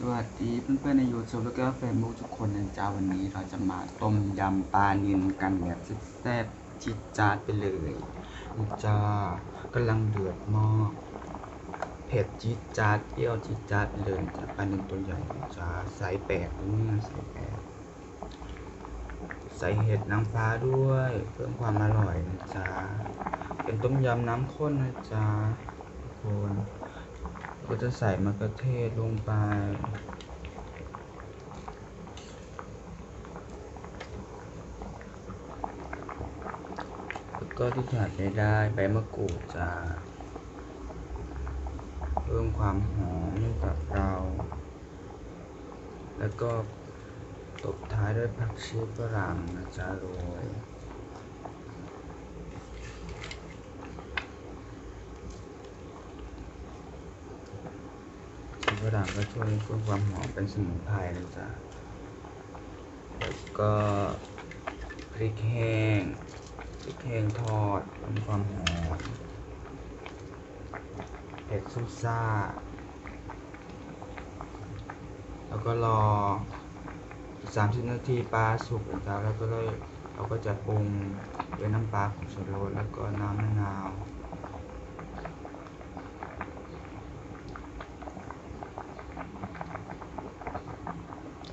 สวัสดีเพื่อนๆในยูทูบแล้วก็เฟซบุ๊กทุกคนนะจ๊ะวันนี้เราจะมาต้มยำปลานิลกันแบบแซ่บๆจิจาดไปเลยนะจ๊ะกำลังเดือดมากเผ็ดจิจาดเปรี้ยวจิจาดเลยจ้ะปลานิลตัวใหญ่นะจ๊ะใส่แปดนี่ใส่แปดใส่เห็ดนางฟ้าด้วย เพิ่มความอร่อยนะจ๊ะเป็นต้มยำน้ำข้นนะจ๊ะทุกคน ก็จะใส่มะเขือเทศลงไป แล้วก็ที่ขาดไม่ได้ใบมะกรูดจะเพิ่มความหอมให้กับเรา แล้วก็ตบท้ายด้วยผักชีฝรั่งนะจ๊ะโรย ชี ฝรั่งก็ช่วยเพิ่มความหอมเป็นสมุนไพรนะจ๊ะแล้วก็พริกแห้งพริกแห้งทอดเพิ่มความหอมเผ็ดซุปซ่า แล้วก็รออีกสามสิบนาทีปลาสุกนะครับแล้วก็เลยเราก็จะปรุงด้วยน้ำปลาของชูรสแล้วก็น้ำมะนาว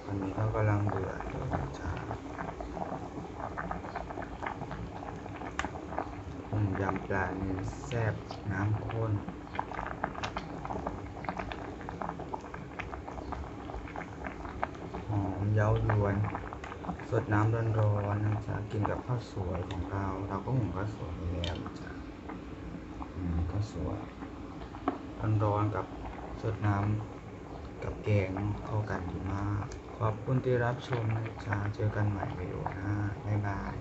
ตอนนี้ กำลังเดือดอยู่นะจ๊ะต้มยำปลาเนื้อแซ่บน้ำข้นหอมเย้ายวน สดน้ำร้อนๆนะจ๊ะกินกับข้าวสวยของเรา เราก็หุงข้าวสวยแล้วจ๊ะอืมข้าวสวยร้อนๆกับสดน้ำกับแกงเข้ากันดีมากขอบคุณที่รับชมนะจ๊ะเจอกันใหม่วิดีโอหน้าบ๊ายบาย